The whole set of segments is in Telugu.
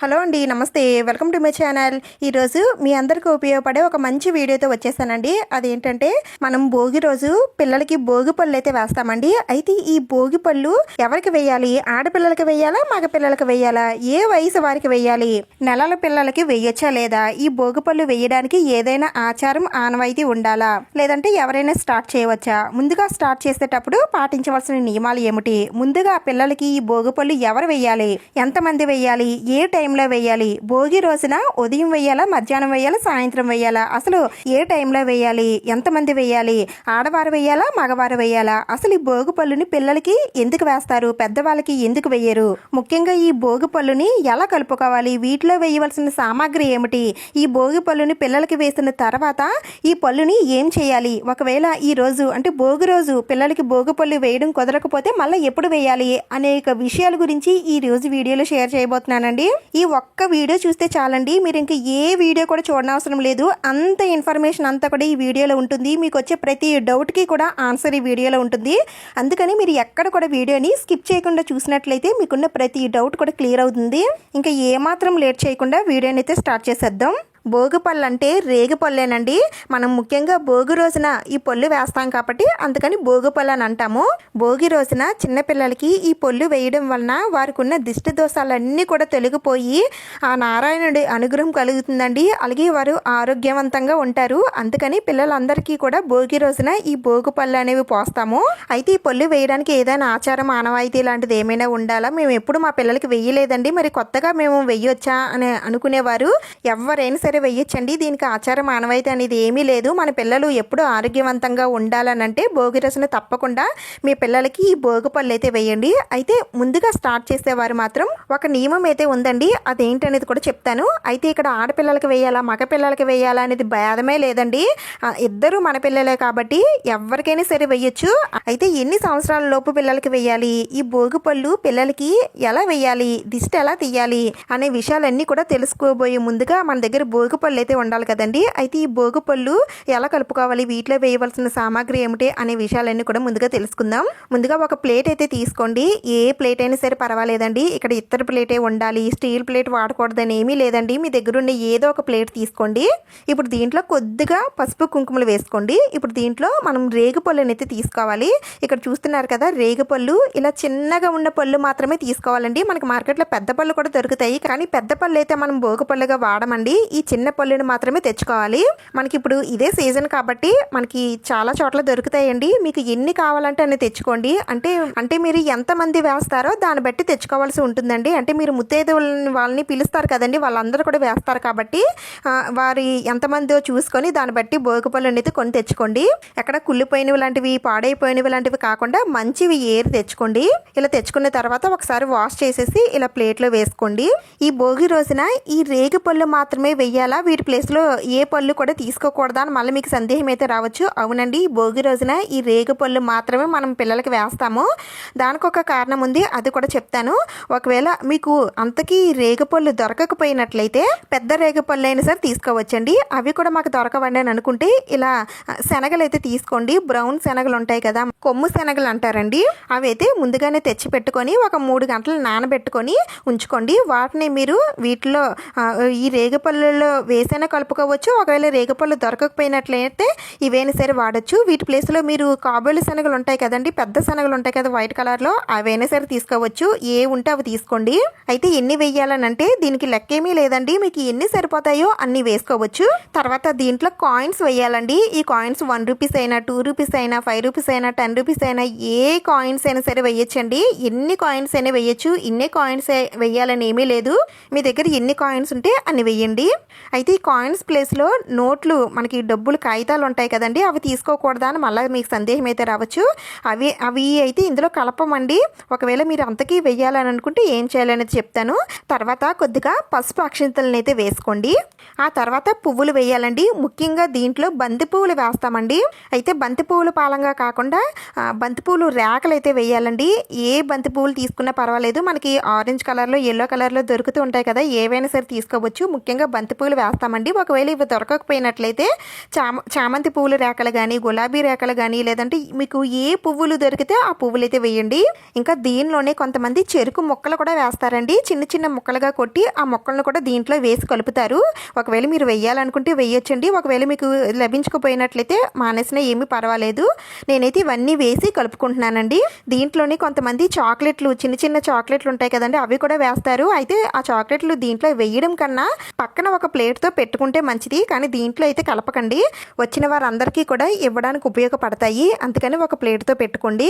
హలో అండి నమస్తే. Welcome to my channel. ఈరోజు మీ అందరికీ ఉపయోగపడే ఒక మంచి వీడియోతో వచ్చేసానండి. అదేంటంటే మనం భోగి రోజు పిల్లలకి భోగి పళ్ళు అయితే వేస్తామండి. అయితే ఈ భోగి పళ్ళు ఎవరికి వేయాలి? ఆడపిల్లలకి వేయాలా? మగ పిల్లలకి వేయాలా? ఏ వయసు వారికి వేయాలి? నెలల పిల్లలకి వేయొచ్చా లేదా? ఈ భోగి పళ్ళు వేయడానికి ఏదైనా ఆచారం ఆనవాయితీ ఉండాలా? లేదంటే ఎవరైనా స్టార్ట్ చేయవచ్చా? ముందుగా స్టార్ట్ చేసేటప్పుడు పాటించవలసిన నియమాలు ఏమిటి? ముందుగా పిల్లలకి ఈ భోగి పళ్ళు ఎవరు వేయాలి? ఎంతమంది వేయాలి? ఏ టైం టైంలో వేయాలి? భోగి రోజున ఉదయం వేయాలా? మధ్యాహ్నం వేయాలా? సాయంత్రం వేయాలా? అసలు ఏ టైంలో వేయాలి? ఎంతమంది వేయాలి? ఆడవారు వేయాలా? మగవారు వేయాలా? అసలు ఈ భోగి పళ్ళుని పిల్లలకి ఎందుకు వేస్తారు? పెద్దవాళ్ళకి ఎందుకు వేయరు? ముఖ్యంగా ఈ భోగి పళ్ళుని ఎలా కలుపుకోవాలి? వీటిలో వేయవలసిన సామాగ్రి ఏమిటి? ఈ భోగి పళ్ళుని పిల్లలకి వేసిన తర్వాత ఈ పళ్ళుని ఏం చేయాలి? ఒకవేళ ఈ రోజు అంటే భోగి రోజు పిల్లలకి భోగి పళ్ళు వేయడం కుదరకపోతే మళ్ళీ ఎప్పుడు వేయాలి? అనేక విషయాల గురించి ఈ రోజు వీడియోలో షేర్ చేయబోతున్నానండి. ఈ ఈ ఒక్క వీడియో చూస్తే చాలండి. మీరు ఇంకా ఏ వీడియో కూడా చూడనవసరం లేదు. అంత ఇన్ఫర్మేషన్ అంతా కూడా ఈ వీడియోలో ఉంటుంది. మీకు వచ్చే ప్రతి డౌట్కి కూడా ఆన్సర్ ఈ వీడియోలో ఉంటుంది. అందుకని మీరు ఎక్కడ కూడా వీడియోని స్కిప్ చేయకుండా చూసినట్లయితే మీకున్న ప్రతి డౌట్ కూడా క్లియర్ అవుతుంది. ఇంకా ఏమాత్రం లేట్ చేయకుండా వీడియోని అయితే స్టార్ట్ చేసేద్దాం. భోగి పళ్ళు అంటే రేగి పళ్ళేనండి మనం ముఖ్యంగా భోగి రోజున ఈ పళ్ళు వేస్తాం కాబట్టి అందుకని భోగి పళ్ళు అని అంటాము భోగి రోజున చిన్నపిల్లలకి ఈ పళ్ళు వేయడం వలన వారికి ఉన్న దిష్టి దోషాలన్నీ కూడా తొలగిపోయి ఆ నారాయణుడి అనుగ్రహం కలుగుతుందండి. అలాగే వారు ఆరోగ్యవంతంగా ఉంటారు. అందుకని పిల్లలందరికీ కూడా భోగి రోజున ఈ భోగి పళ్ళు అనేవి పోస్తాము. అయితే ఈ పళ్ళు వేయడానికి ఏదైనా ఆచారం ఆనవాయితీ లాంటిది ఏమైనా ఉండాలా? మేము ఎప్పుడు మా పిల్లలకి వెయ్యలేదండి మరి కొత్తగా మేము వెయ్యొచ్చా అని అనుకునేవారు. ఎవరైనా సరే వెయ్యొచ్చండి. దీనికి ఆచారం ఆనవాయితీ అనేది ఏమీ లేదు. మన పిల్లలు ఎప్పుడు ఆరోగ్యవంతంగా ఉండాలనంటే భోగి రసన తప్పకుండా మీ పిల్లలకి ఈ భోగి పళ్ళు అయితే వేయండి అయితే ముందుగా స్టార్ట్ చేసేవారు మాత్రం ఒక నియమం అయితే ఉందండి. అదేంటనేది కూడా చెప్తాను. అయితే ఇక్కడ ఆడపిల్లలకి వేయాలా మగ పిల్లలకి వేయాలా అనేది భేదమే లేదండి. ఇద్దరు మన పిల్లలే కాబట్టి ఎవరికైనా సరే వేయచ్చు అయితే ఎన్ని సంవత్సరాల లోపు పిల్లలకి వేయాలి ఈ భోగి పళ్ళు పిల్లలకి ఎలా వేయాలి దిష్టి ఎలా తీయాలి? అనే విషయాలన్నీ కూడా తెలుసుకోబోయే ముందుగా మన దగ్గర భోగి పళ్ళు అయితే ఉండాలి కదండి. అయితే ఈ భోగి పళ్ళు ఎలా కలుపుకోవాలి? వీటిలో వేయవలసిన సామాగ్రి ఏమిటి? అనే విషయాలన్నీ కూడా ముందుగా తెలుసుకుందాం. ముందుగా ఒక ప్లేట్ అయితే తీసుకోండి. ఏ ప్లేట్ అయినా సరే పర్వాలేదండి. ఇక్కడ ఇత్తడి ప్లేటే ఉండాలి. స్టీల్ ప్లేట్ వాడకూడదని ఏమీ లేదండి. మీ దగ్గర ఉన్న ఏదో ఒక ప్లేట్ తీసుకోండి. ఇప్పుడు దీంట్లో కొద్దిగా పసుపు కుంకుమలు వేసుకోండి. ఇప్పుడు దీంట్లో మనం రేగు పళ్ళుని అయితే తీసుకోవాలి. ఇక్కడ చూస్తున్నారు కదా రేగు పళ్ళు ఇలా చిన్నగా ఉన్న పళ్ళు మాత్రమే తీసుకోవాలండి. మనకి మార్కెట్లో పెద్ద పళ్ళు కూడా దొరుకుతాయి. కానీ పెద్ద పళ్ళు అయితే మనం భోగి పళ్ళుగా వాడమండి. ఈ చిన్న పళ్ళుని మాత్రమే తెచ్చుకోవాలి. మనకి ఇప్పుడు ఇదే సీజన్ కాబట్టి మనకి చాలా చోట్ల దొరుకుతాయండి. మీకు ఎన్ని కావాలంటే అన్ని తెచ్చుకోండి. అంటే అంటే మీరు ఎంతమంది వేస్తారో దాన్ని బట్టి తెచ్చుకోవాల్సి ఉంటుందండి. అంటే మీరు ముత్తైదు వాళ్ళని పిలుస్తారు కదండి. వాళ్ళందరూ కూడా వేస్తారు కాబట్టి వారి ఎంతమందో చూసుకొని దాన్ని బట్టి భోగి పళ్ళు అయితే కొని తెచ్చుకోండి. ఎక్కడ కుళ్ళిపోయినవి లాంటివి పాడైపోయినవి లాంటివి కాకుండా మంచివి ఏరి తెచ్చుకోండి. ఇలా తెచ్చుకున్న తర్వాత ఒకసారి వాష్ చేసేసి ఇలా ప్లేట్లో వేసుకోండి. ఈ భోగి రోజున ఈ రేగి పళ్ళు మాత్రమే వెయ్యి వీటి ప్లేస్లో ఏ పళ్ళు కూడా తీసుకోకూడదా అని మళ్ళీ మీకు సందేహం అయితే రావచ్చు. అవునండి భోగి రోజున ఈ రేగు పళ్ళు మాత్రమే మనం పిల్లలకి వేస్తాము. దానికి ఒక కారణం ఉంది అది కూడా చెప్తాను. ఒకవేళ మీకు అంతకీ రేగపళ్ళు దొరకకపోయినట్లయితే పెద్ద రేగపళ్ళు అయినా సరే తీసుకోవచ్చండి. అవి కూడా మాకు దొరకవండి అని అనుకుంటే ఇలా శనగలు అయితే తీసుకోండి. బ్రౌన్ శనగలు ఉంటాయి కదా కొమ్ము శనగలు అంటారండి అవి అయితే ముందుగానే తెచ్చి పెట్టుకొని ఒక మూడు గంటలు నానబెట్టుకొని ఉంచుకోండి. వాటిని మీరు వీటిలో ఈ ఈ రేగపళ్ళలో వేసైనా కలుపుకోవచ్చు. ఒకవేళ రేగపళ్ళు దొరకకపోయినట్లయితే ఇవైనా సరే వాడచ్చు. వీటి ప్లేస్లో మీరు కాబోలు శనగలు ఉంటాయి కదండి పెద్ద శనగలు ఉంటాయి కదా వైట్ కలర్లో అవైనా సరే తీసుకోవచ్చు. ఏ ఉంటే అవి తీసుకోండి. అయితే ఎన్ని వేయాలనంటే దీనికి లెక్కేమీ లేదండి. మీకు ఎన్ని సరిపోతాయో అన్ని వేసుకోవచ్చు. తర్వాత దీంట్లో కాయిన్స్ వేయాలండి. ఈ కాయిన్స్ వన్ రూపీస్ అయినా టూ రూపీస్ అయినా ఫైవ్ రూపీస్ అయినా టెన్ రూపీస్ అయినా ఏ కాయిన్స్ అయినా సరే వేయచ్చండి. ఎన్ని కాయిన్స్ అయినా వేయచ్చు. ఇన్ని కాయిన్స్ వేయాలని ఏమీ లేదు. మీ దగ్గర ఎన్ని కాయిన్స్ ఉంటే అన్ని వేయండి. అయితే ఈ కాయిన్స్ ప్లేస్లో నోట్లు మనకి డబ్బులు కాగితాలు ఉంటాయి కదండి అవి తీసుకోకూడదా అని మళ్ళీ మీకు సందేహం అయితే రావచ్చు. అవి అవి అయితే ఇందులో కలపమండి ఒకవేళ మీరు అంతకీ వెయ్యాలని అనుకుంటే ఏం చేయాలనేది చెప్తాను. తర్వాత కొద్దిగా పసుపు అక్షింతలను అయితే వేసుకోండి. ఆ తర్వాత పువ్వులు వేయాలండి. ముఖ్యంగా దీంట్లో బంతి పువ్వులు వేస్తామండి. అయితే బంతి పువ్వులు పాలంగా కాకుండా బంతి పువ్వులు రేకలు అయితే వేయాలండి. ఏ బంతి పువ్వులు తీసుకున్నా పర్వాలేదు. మనకి ఆరెంజ్ కలర్లో ఎల్లో కలర్లో దొరుకుతూ ఉంటాయి కదా ఏవైనా సరే తీసుకోవచ్చు. ముఖ్యంగా బంతి పువ్వులు పువ్వులు వేస్తామండి. ఒకవేళ ఇవి దొరకకపోయినట్లయితే చామ చామంతి పువ్వులు రేఖలు కానీ గులాబీ రేఖలు కానీ లేదంటే మీకు ఏ పువ్వులు దొరికితే ఆ పువ్వులు అయితే వేయండి. ఇంకా దీనిలోనే కొంతమంది చెరుకు ముక్కలు కూడా వేస్తారండి. చిన్న చిన్న ముక్కలుగా కొట్టి ఆ మొక్కలను కూడా దీంట్లో వేసి కలుపుతారు. ఒకవేళ మీరు వెయ్యాలనుకుంటే వేయొచ్చండి. ఒకవేళ మీకు లభించకపోయినట్లయితే మానేసినా ఏమీ పర్వాలేదు. నేనైతే ఇవన్నీ వేసి కలుపుకుంటున్నానండి. దీంట్లోనే కొంతమంది చాక్లెట్లు చిన్న చిన్న చాక్లెట్లు ఉంటాయి కదండి అవి కూడా వేస్తారు. అయితే ఆ చాక్లెట్లు దీంట్లో వేయడం కన్నా పక్కన ఒక ప్లేట్తో పెట్టుకుంటే మంచిది కానీ దీంట్లో అయితే కలపకండి. వచ్చిన వారందరికీ కూడా ఇవ్వడానికి ఉపయోగపడతాయి. అందుకని ఒక ప్లేట్తో పెట్టుకోండి.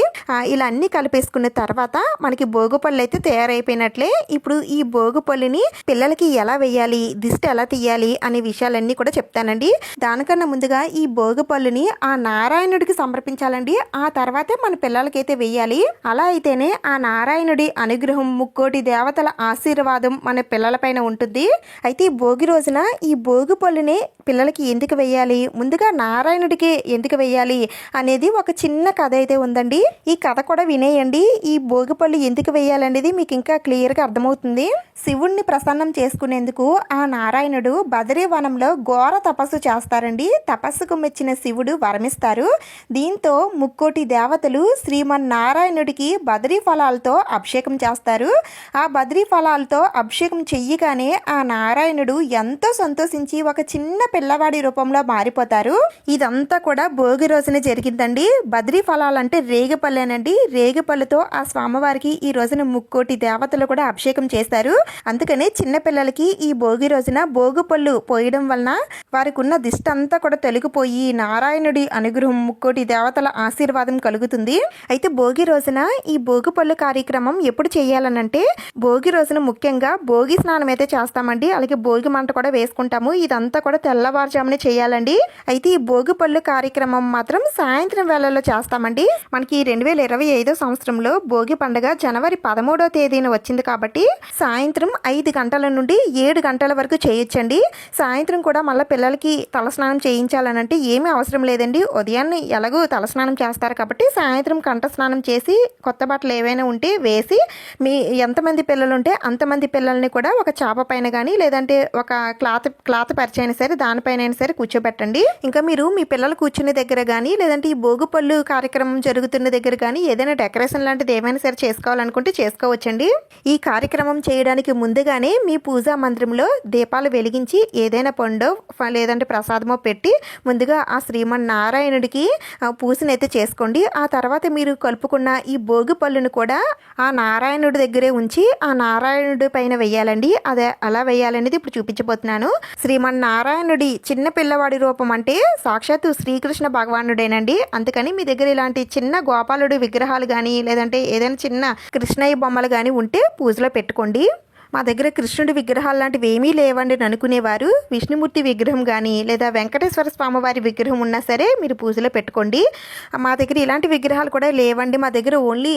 ఇలా అన్నీ కలిపేసుకున్న తర్వాత మనకి భోగి పళ్ళు అయితే తయారైపోయినట్లే. ఇప్పుడు ఈ భోగుపళ్ళుని పిల్లలకి ఎలా వేయాలి దిష్టి ఎలా తీయాలి అనే విషయాలన్నీ కూడా చెప్తానండి. దానికన్నా ముందుగా ఈ భోగి పళ్ళుని ఆ నారాయణుడికి సమర్పించాలండి. ఆ తర్వాతే మన పిల్లలకైతే వేయాలి. అలా అయితేనే ఆ నారాయణుడి అనుగ్రహం ముక్కోటి దేవతల ఆశీర్వాదం మన పిల్లలపైన ఉంటుంది. అయితే ఈ భోగి రోజున ఈ భోగి పళ్ళుని పిల్లలకి ఎందుకు వేయాలి? ముందుగా నారాయణుడికి ఎందుకు వేయాలి? అనేది ఒక చిన్న కథ అయితే ఉందండి. ఈ కథ కూడా వినేయండి. ఈ భోగి పళ్ళు ఎందుకు వేయాలనేది మీకు ఇంకా క్లియర్గా అర్థమవుతుంది. శివుణ్ణి ప్రసన్నం చేసుకునేందుకు ఆ నారాయణుడు బదరీ వనంలో ఘోర తపస్సు చేస్తారండి. తపస్సుకు మెచ్చిన శివుడు వరమిస్తారు. దీంతో ముక్కోటి దేవతలు శ్రీమన్నారాయణుడికి బదరీ ఫలాలతో అభిషేకం చేస్తారు. ఆ బదరీ ఫలాలతో అభిషేకం చెయ్యగానే ఆ నారాయణుడు ఎంతో సంతోషించి ఒక చిన్న పిల్లవాడి రూపంలో మారిపోతారు. ఇదంతా కూడా భోగి రోజున జరిగిందండి. బద్రీ ఫలాలంటే రేగిపల్లేనండి రేగిపళ్ళతో ఆ స్వామివారికి ఈ రోజున ముక్కోటి దేవతలు కూడా అభిషేకం చేస్తారు. అందుకనే చిన్న పిల్లలకి ఈ భోగి రోజున భోగి పళ్ళు పోయడం వలన వారికి ఉన్న దిష్టి అంతా కూడా తొలగిపోయి నారాయణుడి అనుగ్రహం ముక్కోటి దేవతల ఆశీర్వాదం కలుగుతుంది. అయితే భోగి రోజున ఈ భోగి పళ్ళు కార్యక్రమం ఎప్పుడు చేయాలనంటే భోగి రోజున ముఖ్యంగా భోగి స్నానం అయితే చేస్తామండి. అలాగే భోగి మంట కూడా వేసుకుంటాము. ఇదంతా కూడా తెల్లవారుజామునే చేయాలండి. అయితే ఈ భోగి పళ్ళు కార్యక్రమం మాత్రం సాయంత్రం వేళల్లో చేస్తామండి. మనకి రెండు వేల ఇరవై ఐదో సంవత్సరంలో భోగి పండుగ జనవరి పదమూడో తేదీన వచ్చింది కాబట్టి సాయంత్రం ఐదు గంటల నుండి ఏడు గంటల వరకు చేయొచ్చండి. సాయంత్రం కూడా మళ్ళీ పిల్లలకి తలస్నానం చేయించాలనంటే ఏమీ అవసరం లేదండి. ఉదయాన్నే ఎలాగో తలస్నానం చేస్తారు కాబట్టి సాయంత్రం కంఠస్నానం చేసి కొత్త బట్టలు ఏవైనా ఉంటే వేసి మీ ఎంతమంది పిల్లలు ఉంటే అంతమంది పిల్లల్ని కూడా ఒక చాప పైన కానీ లేదంటే ఒక క్లాత్ క్లాత్ పరిచైనా సరే దానిపైన అయినా సరే కూర్చోబెట్టండి. ఇంకా మీరు మీ పిల్లలు కూర్చునే దగ్గర కానీ లేదంటే ఈ భోగి పళ్ళు కార్యక్రమం జరుగుతున్న దగ్గర కానీ ఏదైనా డెకరేషన్ లాంటిది ఏమైనా సరే చేసుకోవాలనుకుంటే చేసుకోవచ్చండి. ఈ కార్యక్రమం చేయడానికి ముందుగానే మీ పూజా మందిరంలో దీపాలు వెలిగించి ఏదైనా పండు లేదంటే ప్రసాదమో పెట్టి ముందుగా ఆ శ్రీమన్నారాయణుడికి నారాయణుడికి పూజనైతే చేసుకోండి. ఆ తర్వాత మీరు కలుపుకున్న ఈ భోగి పళ్ళును కూడా ఆ నారాయణుడి దగ్గరే ఉంచి ఆ నారాయణుడి పైన వేయాలండి అదే అలా వేయాలనేది ఇప్పుడు చూపించబోతున్నాను. శ్రీమన్నారాయణుడి చిన్న పిల్లవాడి రూపం అంటే సాక్షాత్తు శ్రీకృష్ణ భగవానుడేనండి. అందుకని మీ దగ్గర ఇలాంటి చిన్న గోపాలుడి విగ్రహాలు కానీ లేదంటే ఏదైనా చిన్న కృష్ణయ్య బొమ్మలు కానీ ఉంటే పూజలో పెట్టుకోండి. మా దగ్గర కృష్ణుడి విగ్రహాలు లాంటివి ఏమీ లేవండి అని అనుకునేవారు. విష్ణుమూర్తి విగ్రహం కానీ లేదా వెంకటేశ్వర స్వామివారి విగ్రహం ఉన్నా సరే మీరు పూజలో పెట్టుకోండి. మా దగ్గర ఇలాంటి విగ్రహాలు కూడా లేవండి. మా దగ్గర ఓన్లీ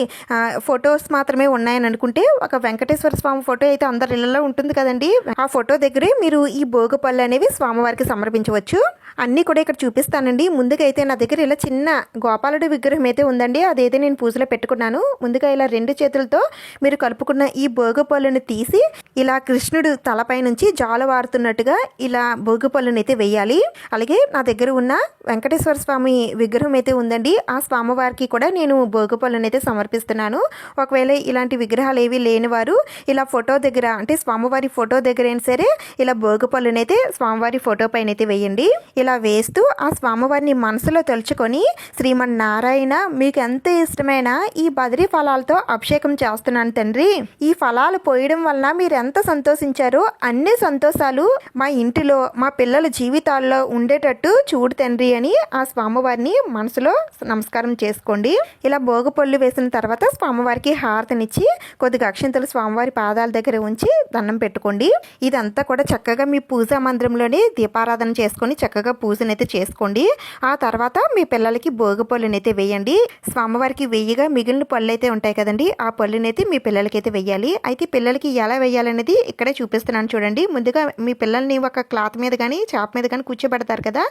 ఫొటోస్ మాత్రమే ఉన్నాయని అనుకుంటే ఒక వెంకటేశ్వర స్వామి ఫోటో అయితే అందరి ఇళ్ళలో ఉంటుంది కదండి. ఆ ఫోటో దగ్గరే మీరు ఈ భోగపళ్ళు అనేవి స్వామివారికి సమర్పించవచ్చు. అన్నీ కూడా ఇక్కడ చూపిస్తానండి. ముందుగా అయితే నా దగ్గర ఇలా చిన్న గోపాలుడి విగ్రహం అయితే ఉందండి. అదైతే నేను పూజలో పెట్టుకున్నాను. ముందుగా ఇలా రెండు చేతులతో మీరు కలుపుకున్న ఈ భోగపళ్ళుని తీసి ఇలా కృష్ణుడు తలపై నుంచి జాలవారుతున్నట్టుగా ఇలా భోగి అయితే వేయాలి. అలాగే నా దగ్గర ఉన్న వెంకటేశ్వర స్వామి విగ్రహం అయితే ఉందండి. ఆ స్వామివారికి కూడా నేను భోగి అయితే సమర్పిస్తున్నాను. ఒకవేళ ఇలాంటి విగ్రహాలు ఏవి లేని వారు ఇలా ఫోటో దగ్గర అంటే స్వామివారి ఫోటో దగ్గర అయినా సరే ఇలా భోగి అయితే స్వామివారి ఫోటో పైన అయితే వేయండి. ఇలా వేస్తూ ఆ స్వామివారిని మనసులో తలుచుకొని శ్రీమన్నారాయణ మీకు ఎంత ఇష్టమైన ఈ బదిరి ఫలాలతో అభిషేకం చేస్తున్నాను తండ్రి. ఈ ఫలాలు పోయడం వలన మీరు ఎంత సంతోషించారో అన్ని సంతోషాలు మా ఇంటిలో మా పిల్లల జీవితాల్లో ఉండేటట్టు చూడు తండ్రి అని ఆ స్వామివారిని మనసులో నమస్కారం చేసుకోండి. ఇలా భోగపళ్ళు వేసిన తర్వాత స్వామివారికి హారతనిచ్చి కొద్దిగా అక్షింతలు స్వామివారి పాదాల దగ్గర ఉంచి దండం పెట్టుకోండి. ఇదంతా కూడా చక్కగా మీ పూజా మందిరంలోనే దీపారాధన చేసుకొని చక్కగా పూజనైతే చేసుకోండి. ఆ తర్వాత మీ పిల్లలకి భోగి పళ్ళునైతే వేయండి. స్వామివారికి వెయ్యిగా మిగిలిన పళ్ళు అయితే ఉంటాయి కదండి ఆ పళ్ళునైతే మీ పిల్లలకైతే వెయ్యాలి అయితే పిల్లలకి ఎలా వేయాలనేది ఇక్కడే చూపిస్తున్నాను చూడండి. ముందుగా మీ పిల్లల్ని ఒక క్లాత్ మీద కానీ చాప మీద కానీ కూర్చోబెడతారు కదా.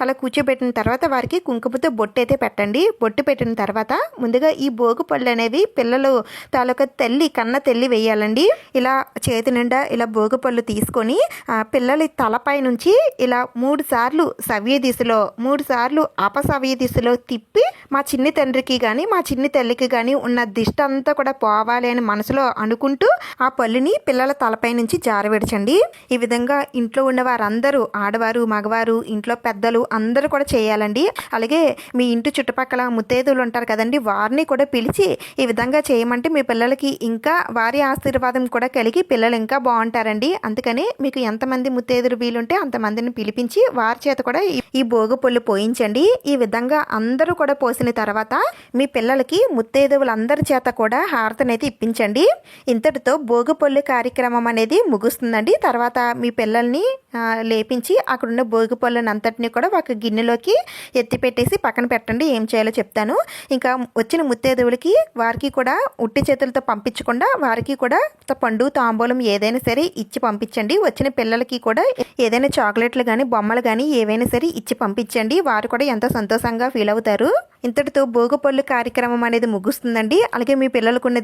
అలా కూర్చోబెట్టిన తర్వాత వారికి కుంకుమతో బొట్టు అయితే పెట్టండి. బొట్టు పెట్టిన తర్వాత ముందుగా ఈ భోగి పళ్ళు అనేవి పిల్లలు తాలూకా తల్లి కన్న తల్లి వేయాలండి. ఇలా చేతి నిండా ఇలా భోగి పళ్ళు తీసుకొని ఆ, పిల్లల తలపై నుంచి ఇలా మూడు సార్లు సవ్య దిశలో మూడు సార్లు అపసవ్య దిశలో తిప్పి మా చిన్ని తండ్రికి కానీ మా చిన్ని తల్లికి కానీ ఉన్న దిష్టంతా కూడా పోవాలి అని మనసులో అనుకుంటూ ఆ పళ్ళుని పిల్లల తలపై నుంచి జారవిడచండి ఈ విధంగా ఇంట్లో ఉన్న వారందరూ ఆడవారు మగవారు ఇంట్లో పెద్దలు అందరూ కూడా చేయాలండి. అలాగే మీ ఇంటి చుట్టుపక్కల ముత్తేదులు ఉంటారు కదండి వారిని కూడా పిలిచి ఈ విధంగా చేయమంటే మీ పిల్లలకి ఇంకా వారి ఆశీర్వాదం కూడా కలిగి పిల్లలు ఇంకా బాగుంటారండి. అందుకని మీకు ఎంతమంది ముత్తేదులు వీలుంటే అంతమందిని పిలిపించి వారి చేత కూడా ఈ- ఈ భోగి పోయించండి. ఈ విధంగా అందరూ కూడా పోసిన తర్వాత మీ పిల్లలకి ముత్తేదువులందరి చేత కూడా హారతనైతే ఇప్పించండి. ఇంతటితో భోగి పొల్లు కార్యక్రమం అనేది ముగుస్తుందండి. తర్వాత మీ పిల్లల్ని లేపించి అక్కడున్న భోగి పళ్ళను అంతటిని కూడా ఒక గిన్నెలోకి ఎత్తి పెట్టేసి పక్కన పెట్టండి ఏం చేయాలో చెప్తాను. ఇంకా వచ్చిన ముత్తేదువులకి వారికి కూడా ఉట్టి చేతులతో పంపించకుండా వారికి కూడా పండు తాంబూలం ఏదైనా సరే ఇచ్చి పంపించండి. వచ్చిన పిల్లలకి కూడా ఏదైనా చాక్లెట్లు కానీ బొమ్మలు కానీ ఏవైనా సరే ఇచ్చి పంపించండి. వారు కూడా ఎంతో సంతోషంగా ఫీల్ అవుతారు. ఇంతటితో భోగపళ్ళు కార్యక్రమం అనేది ముగుస్తుందండి. అలాగే మీ పిల్లలకు ఉన్న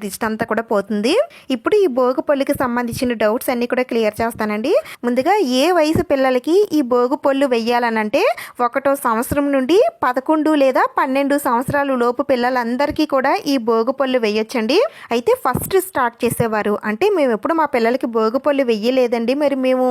కూడా పోతుంది. ఇప్పుడు ఈ భోగపళ్ళుకి సంబంధించిన డౌట్స్ అన్ని కూడా క్లియర్ చేస్తానండి. ముందుగా ఏ వయసు పిల్లలకి ఈ భోగపళ్ళు వెయ్యాలనంటే ఒకటో సంవత్సరం నుండి పదకొండు లేదా పన్నెండు సంవత్సరాలు లోపు పిల్లలందరికీ కూడా ఈ భోగపళ్ళు వేయొచ్చండి అయితే ఫస్ట్ స్టార్ట్ చేసేవారు. అంటే మేము ఎప్పుడు మా పిల్లలకి భోగపళ్ళు వెయ్యలేదండి. మరి మేము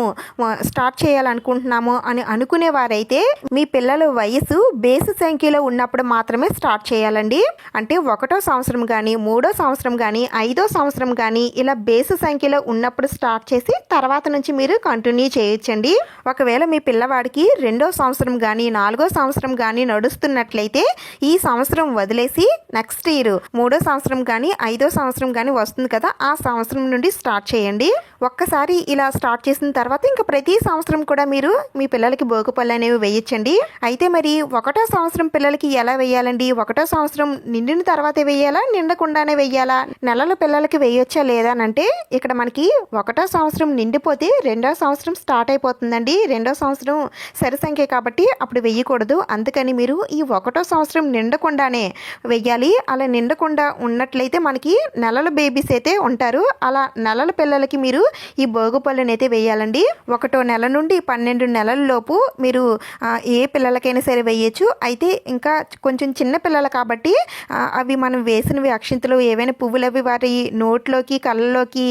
స్టార్ట్ చేయాలనుకుంటున్నాము అని అనుకునేవారైతే మీ పిల్లల వయసు బేసు సంఖ్యలో ఉన్నప్పుడు మాత్రమే స్టార్ట్ చేయాలండి. అంటే ఒకటో సంవత్సరం కానీ మూడో సంవత్సరం కానీ ఐదో సంవత్సరం కానీ ఇలా బేసు సంఖ్యలో ఉన్నప్పుడు స్టార్ట్ చేసి తర్వాత నుంచి మీరు కంటిన్యూ చేయొచ్చండి. ఒకవేళ మీ పిల్లవాడికి రెండో సంవత్సరం కానీ నాలుగో సంవత్సరం కానీ నడుస్తున్నట్లయితే ఈ సంవత్సరం వదిలేసి నెక్స్ట్ ఇయర్ మూడో సంవత్సరం కానీ ఐదో సంవత్సరం కానీ వస్తుంది కదా ఆ సంవత్సరం నుండి స్టార్ట్ చేయండి. ఒక్కసారి ఇలా స్టార్ట్ చేసిన తర్వాత ఇంకా ప్రతి సంవత్సరం కూడా మీరు మీ పిల్లలకి భోగిపళ్ళు అనేవి వేయచ్చండి. అయితే మరి ఒకటో సంవత్సరం పిల్లలకి ఎలా వేయాలండి? ఒకటో సంవత్సరం నిండిన తర్వాతే వేయాలా? నిండకుండానే వేయాలా? నెలల పిల్లలకి వేయొచ్చా లేదా అని అంటే ఇక్కడ మనకి ఒకటో సంవత్సరం నిండిపోతే రెండో సంవత్సరం స్టార్ట్ అయిపోతుందండి. రెండో సంవత్సరం సరి సంఖ్య కాబట్టి అప్పుడు వెయ్యకూడదు అందుకని మీరు ఈ ఒకటో సంవత్సరం నిండకుండానే వెయ్యాలి అలా నిండకుండా ఉన్నట్లయితే మనకి నెలల బేబీస్ అయితే ఉంటారు. అలా నెలల పిల్లలకి మీరు ఈ భోగిపళ్ళని అయితే వేయాలండి. ఒకటో నెల నుండి పన్నెండు నెలల లోపు మీరు ఏ పిల్లలకైనా సరే వేయచ్చు. అయితే ఇంకా కొంచెం చిన్న పిల్లలు కాబట్టి అవి మనం వేసినవి అక్షింతలు ఏవైనా పువ్వులు అవి వారి నోట్లోకి కళ్ళలోకి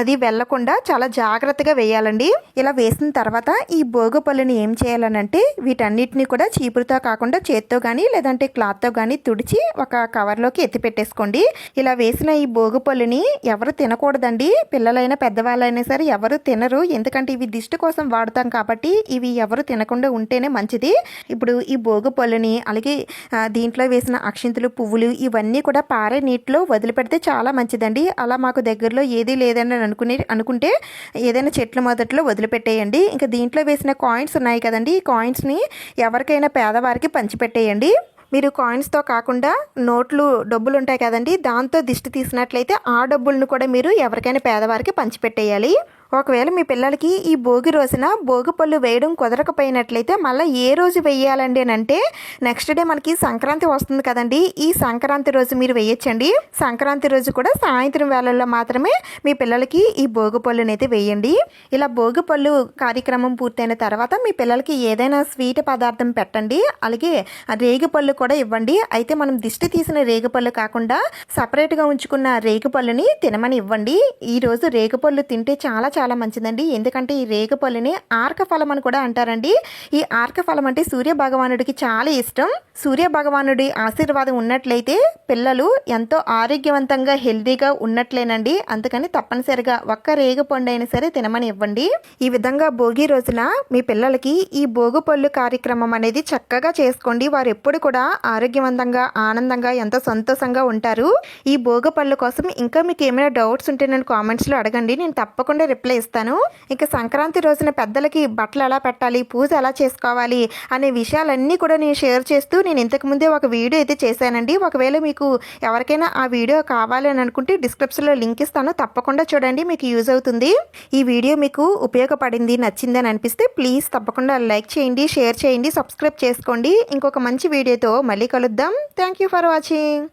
అది వెళ్ళకుండా చాలా జాగ్రత్తగా వేయాలండి. ఇలా వేసిన తర్వాత ఈ భోగిపళ్ళని ఏం చేయాలనంటే వీటన్నిటిని కూడా చీపురుతో కాకుండా చేత్తో కానీ లేదంటే క్లాత్తో కానీ తుడిచి ఒక కవర్లోకి ఎత్తి పెట్టేసుకోండి. ఇలా వేసిన ఈ భోగిపళ్ళుని ఎవరు తినకూడదండి. పిల్లలైనా పెద్దవాళ్ళైనా సరే ఎవరు తినరు. ఎందుకంటే ఇవి దిష్టి కోసం వాడతాం కాబట్టి ఇవి ఎవరు తినకుండా ఉంటేనే మంచిది. ఇప్పుడు ఈ భోగిపళ్ళుని అలాగే దీంట్లో వేసిన అక్షింతలు పువ్వులు ఇవన్నీ కూడా పారే నీటిలో వదిలిపెడితే చాలా మంచిదండి. అలా మాకు దగ్గరలో ఏది అని అనుకునే అనుకుంటే ఏదైనా చెట్ల మొదట్లో వదిలిపెట్టేయండి. ఇంకా దీంట్లో వేసిన కాయిన్స్ ఉన్నాయి కదండి. ఈ కాయిన్స్ని ఎవరికైనా పేదవారికి పంచిపెట్టేయండి. మీరు కాయిన్స్తో కాకుండా నోట్లు డబ్బులు ఉంటాయి కదండి. దాంతో దిష్టి తీసినట్లయితే ఆ డబ్బులను కూడా మీరు ఎవరికైనా పేదవారికి పంచిపెట్టేయాలి. ఒకవేళ మీ పిల్లలకి ఈ భోగి రోజున భోగి పళ్ళు వేయడం కుదరకపోయినట్లయితే మళ్ళీ ఏ రోజు వేయాలండి అని అంటే నెక్స్ట్ డే మనకి సంక్రాంతి వస్తుంది కదండి. ఈ సంక్రాంతి రోజు మీరు వేయచ్చండి. సంక్రాంతి రోజు కూడా సాయంత్రం వేళల్లో మాత్రమే మీ పిల్లలకి ఈ భోగి పళ్ళునైతే అయితే వేయండి. ఇలా భోగి పళ్ళు కార్యక్రమం పూర్తయిన తర్వాత మీ పిల్లలకి ఏదైనా స్వీట్ పదార్థం పెట్టండి. అలాగే రేగి పళ్ళు కూడా ఇవ్వండి. అయితే మనం దిష్టి తీసిన రేగి పళ్ళు కాకుండా సపరేట్గా ఉంచుకున్న రేగి పళ్ళుని తినమని ఇవ్వండి. ఈ రోజు రేగి పళ్ళు తింటే చాలా చాలా చాలా మంచిదండి. ఎందుకంటే ఈ రేగపల్లిని ఆర్క ఫలం అని కూడా అంటారండి. ఈ ఆర్క ఫలం అంటే సూర్య భగవానుడికి చాలా ఇష్టం. సూర్య భగవానుడి ఆశీర్వాదం ఉన్నట్లయితే పిల్లలు ఎంతో ఆరోగ్యవంతంగా హెల్దీగా ఉన్నట్లేనండి. అందుకని తప్పనిసరిగా ఒక్క రేగపండు అయినా సరే తినమని ఇవ్వండి. ఈ విధంగా భోగి రోజున మీ పిల్లలకి ఈ భోగు పళ్ళు కార్యక్రమం అనేది చక్కగా చేసుకోండి. వారు ఎప్పుడు కూడా ఆరోగ్యవంతంగా ఆనందంగా ఎంతో సంతోషంగా ఉంటారు. ఈ భోగి పళ్ళు కోసం ఇంకా మీకు ఏమైనా డౌట్స్ ఉంటే నేను కామెంట్స్లో అడగండి. నేను తప్పకుండా రిప్లై ఇస్తాను. ఇక సంక్రాంతి రోజున పెద్దలకి బట్టలు ఎలా పెట్టాలి పూజ ఎలా చేసుకోవాలి అనే విషయాలన్నీ కూడా నేను షేర్ చేస్తూ నేను ఇంతకు ముందే ఒక వీడియో అయితే చేశానండి. ఒకవేళ మీకు ఎవరికైనా ఆ వీడియో కావాలి అని అనుకుంటే డిస్క్రిప్షన్లో లింక్ ఇస్తాను. తప్పకుండా చూడండి మీకు యూజ్ అవుతుంది. ఈ వీడియో మీకు ఉపయోగపడింది నచ్చింది అని అనిపిస్తే ప్లీజ్ తప్పకుండా లైక్ చేయండి షేర్ చేయండి సబ్స్క్రైబ్ చేసుకోండి. ఇంకొక మంచి వీడియోతో మళ్ళీ కలుద్దాం. Thank you for watching.